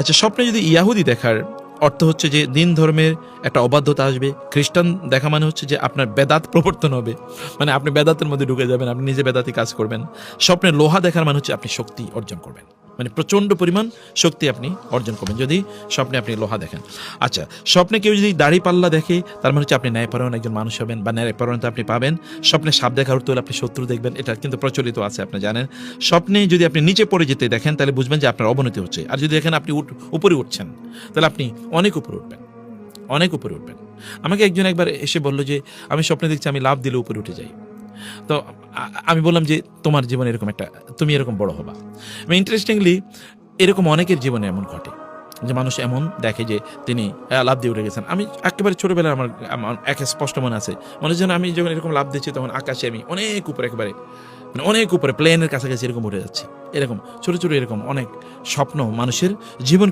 আচ্ছা স্বপ্নে যদি ইয়াহুদি দেখার অর্থ হচ্ছে যে দিন ধর্মের একটা অবাধ্যতা আসবে, খ্রিস্টান দেখা মানে হচ্ছে যে আপনার বেদাত প্রবর্তন হবে। মানে আপনি বেদাতের মধ্যে ঢুকে যাবেন, আপনি নিজে বেদাতি কাজ করবেন। স্বপ্নে লোহা দেখার মানে হচ্ছে আপনি শক্তি অর্জন করবেন। মানে প্রচণ্ড পরিমাণ শক্তি আপনি অর্জন করবেন, যদি স্বপ্নে আপনি লোহা দেখেন। আচ্ছা স্বপ্নে কেউ যদি দাড়ি পাল্লা দেখে, তার মানে হচ্ছে আপনি ন্যায়পরায়ণ একজন মানুষ হবেন বা ন্যায়পরায়ণতা আপনি পাবেন। স্বপ্নে সাপ দেখার হলে আপনি শত্রু দেখবেন, এটা কিন্তু প্রচলিত আছে, আপনি জানেন। স্বপ্নে যদি আপনি নিচে পড়ে যেতে দেখেন, তাহলে বুঝবেন যে আপনার অবনতি হচ্ছে। আর যদি দেখেন আপনি উপরে উঠছেন, তাহলে আপনি অনেক উপরে উঠবেন, অনেক উপরে উঠবেন। আমাকে একজন একবার এসে বলল যে, আমি স্বপ্নে দেখছি আমি লাভ দিলে উপরে উঠে যাই। তো আমি বললাম যে তোমার জীবনে এরকম একটা, তুমি এরকম বড় হবা। ইন্টারেস্টিংলি এরকম অনেকের জীবনে এমন ঘটে যে মানুষ এমন দেখে যে তিনি লাভ দিয়ে উঠে গেছেন। আমি একেবারে ছোটবেলায় আমার এক স্পষ্ট মনে আছে। মনে যেন আমি যখন এরকম লাভ দিচ্ছি, তখন আকাশে আমি অনেক উপরে একেবারে মানে অনেক উপরে প্লেনের কাছাকাছি এরকম উঠে যাচ্ছে। এরকম, ছোট ছোট এরকম অনেক স্বপ্ন মানুষের জীবন